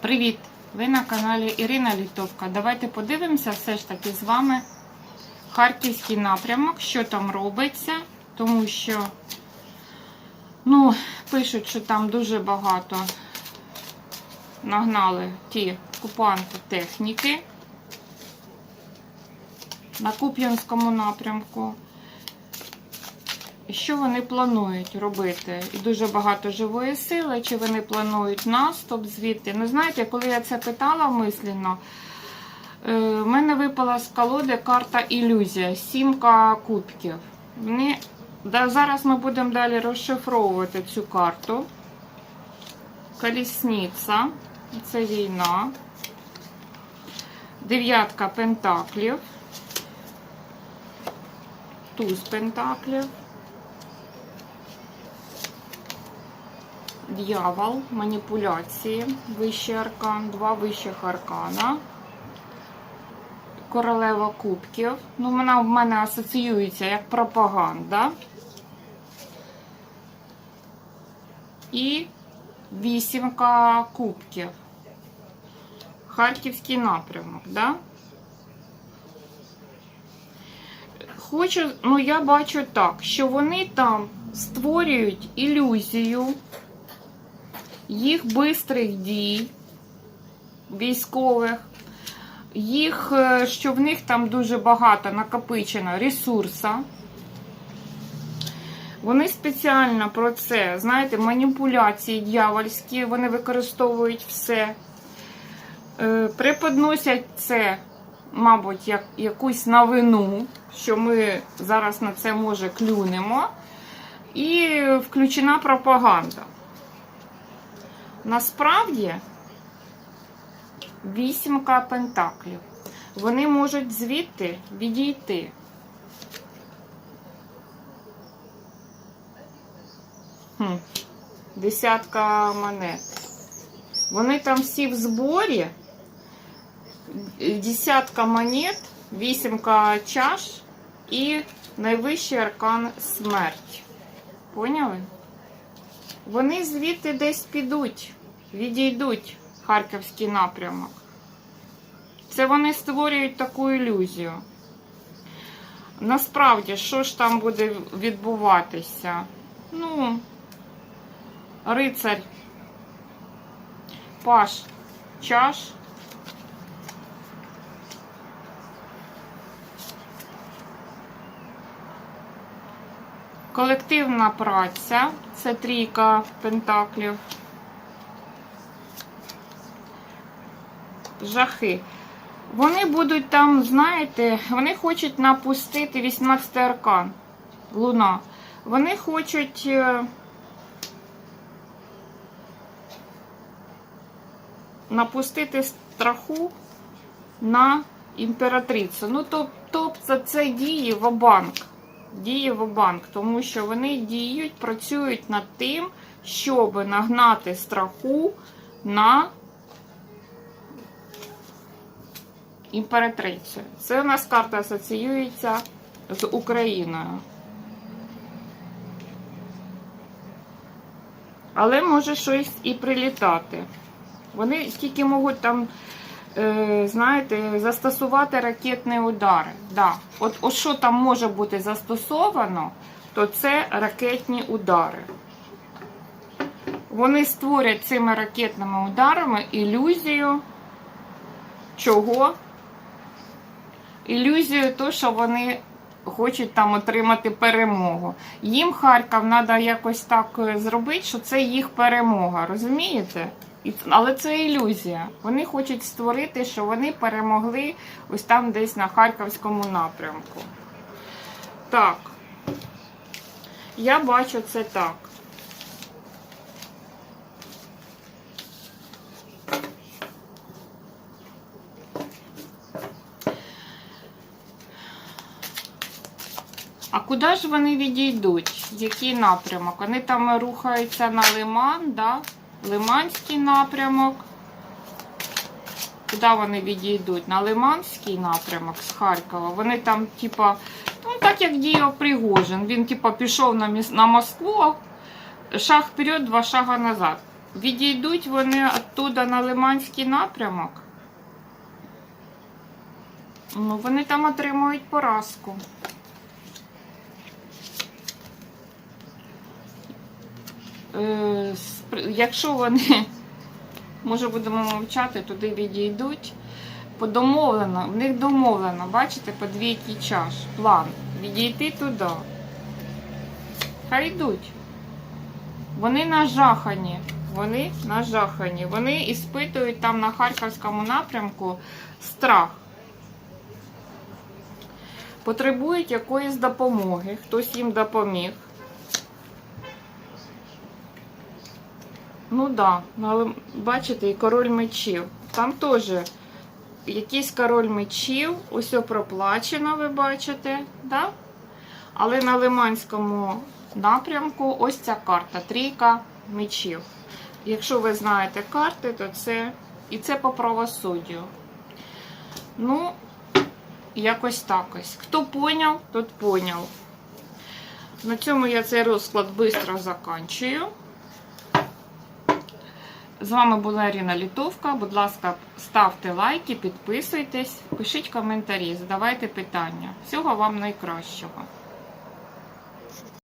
Привіт! Ви на каналі Ірина Літовка. Давайте подивимося все ж таки з вами харківський напрямок, що там робиться, тому що ну, пишуть, що там дуже багато нагнали ті окупанти техніки на Куп'янському напрямку. Що вони планують робити? І дуже багато живої сили, чи вони планують наступ звідти? Ну, знаєте, коли я це питала мислено, е, в мене випала з колоди карта ілюзія, сімка кубків. Вони, зараз ми будемо далі розшифровувати цю карту. Колісниця, це війна. Дев'ятка пентаклів. Туз пентаклів. Д'явол, маніпуляції, вищий аркан, два вищих аркана. Королева кубків. Ну, вона в мене асоціюється як пропаганда. І вісімка кубків. Харківський напрямок, да? Хочу, ну я бачу так, що вони там створюють ілюзію їх бистрих дій військових, їх, е, що в них там дуже багато накопичено ресурса. Вони спеціально про це, знаєте, маніпуляції дьявольські, вони використовують все. Е, Преподносять це, мабуть, як якусь новину, що ми зараз на це може клюнемо. І включена пропаганда. Насправді вісімка пентаклів. Вони можуть звідти відійти. Десятка монет. Вони там всі в зборі. Десятка монет, вісімка чаш і найвищий аркан смерть. Поняли? Вони звідти десь підуть, відійдуть Харківський напрямок. Це вони створюють таку ілюзію. Насправді, що ж там буде відбуватися? Ну, рицарь, паш, чаш. Колективна праця це трійка пентаклів. Жахи. Вони будуть там, знаєте, вони хочуть напустити 18 аркан. Луна. Вони хочуть. е, Напустити страху на імператрицю. Ну, тобто це дії в банк діє в банк, тому що вони діють, працюють над тим, щоб нагнати страху на імператрицю. Це у нас карта асоціюється з Україною. Але може щось і прилітати. Вони тільки можуть там е, знаєте, застосувати ракетні удари. Да. От, от що там може бути застосовано, то це ракетні удари. Вони створять цими ракетними ударами ілюзію чого? Ілюзію того, що вони хочуть там отримати перемогу. Їм Харків треба якось так е, зробити, що це їх перемога. Розумієте? Але це ілюзія. Вони хочуть створити, що вони перемогли ось там десь на Харківському напрямку. Так. Я бачу це так. А куди ж вони відійдуть? Який напрямок? Вони там рухаються на Лиман, да? Лиманський напрямок. Куди вони відійдуть? На Лиманський напрямок з Харкова. Вони там, типа, ну так як діяв Пригожин. Він, типа, пішов на, міс- на Москву, шаг вперед, два шага назад. Відійдуть вони оттуда на Лиманський напрямок. Ну, вони там отримують поразку. Якщо вони, може будемо мовчати, туди відійдуть. Подомовлено, в них домовлено, бачите, по двійки чаш. План. Відійти туди. Хай йдуть. Вони нажахані. Вони нажахані. Вони іспитують там на Харківському напрямку страх. Потребують якоїсь допомоги. Хтось їм допоміг. Ну да, але бачите, і король мечів. Там теж якийсь король мечів, усе проплачено, ви бачите, да? Але на Лиманському напрямку ось ця карта трійка мечів. Якщо ви знаєте карти, то це і це по правосуддю. Ну, якось так ось. Хто поняв, тот поняв. На цьому я цей розклад швидко заканчую. З вами була Ірина Літовка. Будь ласка, ставте лайки, підписуйтесь, пишіть коментарі, задавайте питання. Всього вам найкращого.